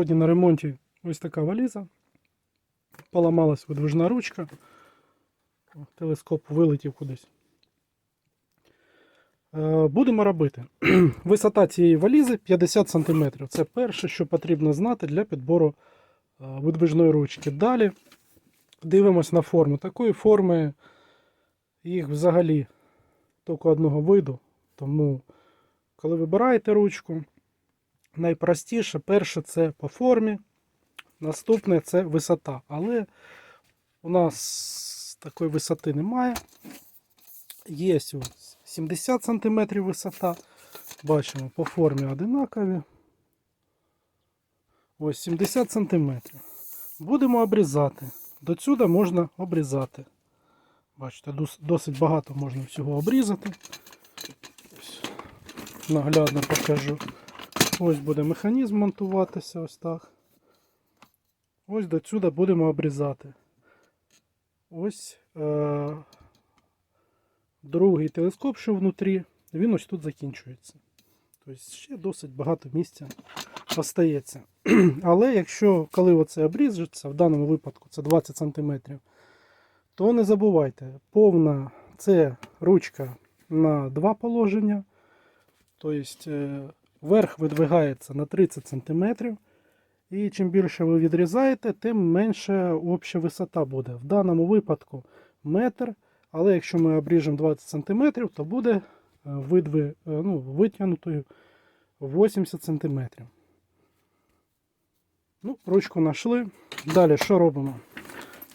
Сьогодні на ремонті ось така валіза. Поламалась видвижна ручка. Телескоп вилетів кудись. Е, Будемо робити. Висота цієї валізи 50 см. Це перше, що потрібно знати для підбору е, видвижної ручки. Далі дивимось на форму. Такої форми їх взагалі тільки одного виду. Тому, коли вибираєте ручку, найпростіше, перше це по формі, наступне це висота. Але у нас такої висоти немає. Є ось 70 см висота. Бачимо, по формі одинакові. Ось 70 см. Будемо обрізати. До сюди можна обрізати. Бачите, досить багато можна всього обрізати. Наглядно покажу. Ось буде механізм монтуватися ось так. Ось до сюди будемо обрізати. Ось е- другий телескоп, що внутрі, він ось тут закінчується. Тобто ще досить багато місця остається. Але якщо коли оце обріжеться, в даному випадку це 20 см, то не забувайте, повна це ручка на два положення. Тобто е, верх видвигається на 30 см. І чим більше ви відрізаєте, тим менше обща висота буде. В даному випадку метр. Але якщо ми обріжемо 20 см, то буде е, видви, е, ну, витягнутою 80 см. Ну, ручку знайшли. Далі що робимо?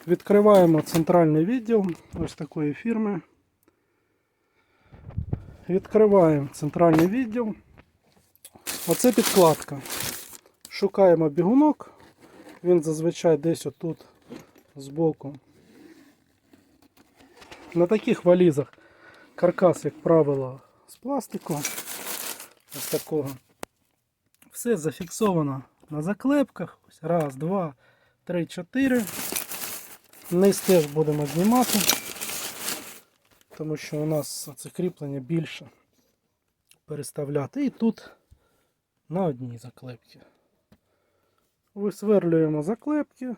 Відкриваємо центральний відділ ось такої фірми. Відкриваємо центральний відділ. Оце підкладка. Шукаємо бігунок. Він зазвичай десь отут збоку. На таких валізах каркас, як правило, з пластику. Ось такого. Все зафіксовано на заклепках. Ось раз, два, три, чотири. Низ теж будемо знімати, тому що у нас це кріплення більше переставляти. І тут на одній заклепці. Висверлюємо заклепки,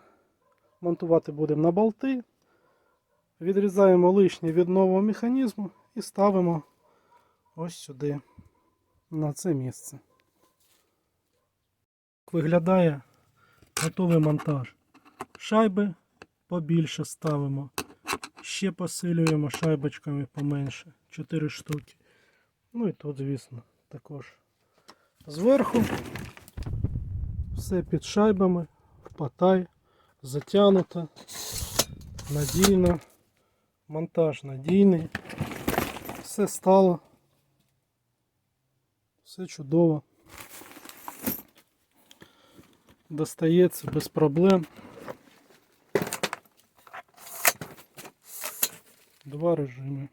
монтувати будемо на болти. Відрізаємо лишнє від нового механізму і ставимо ось сюди, на це місце. Виглядає готовий монтаж. Шайби побільше ставимо. Ще посилюємо шайбочками поменше. 4 штуки. Ну і тут, звісно, також. Зверху все під шайбами, в потай, затягнуто, надійно, монтаж надійний. Все стало. Все чудово. Достається без проблем. Два режими.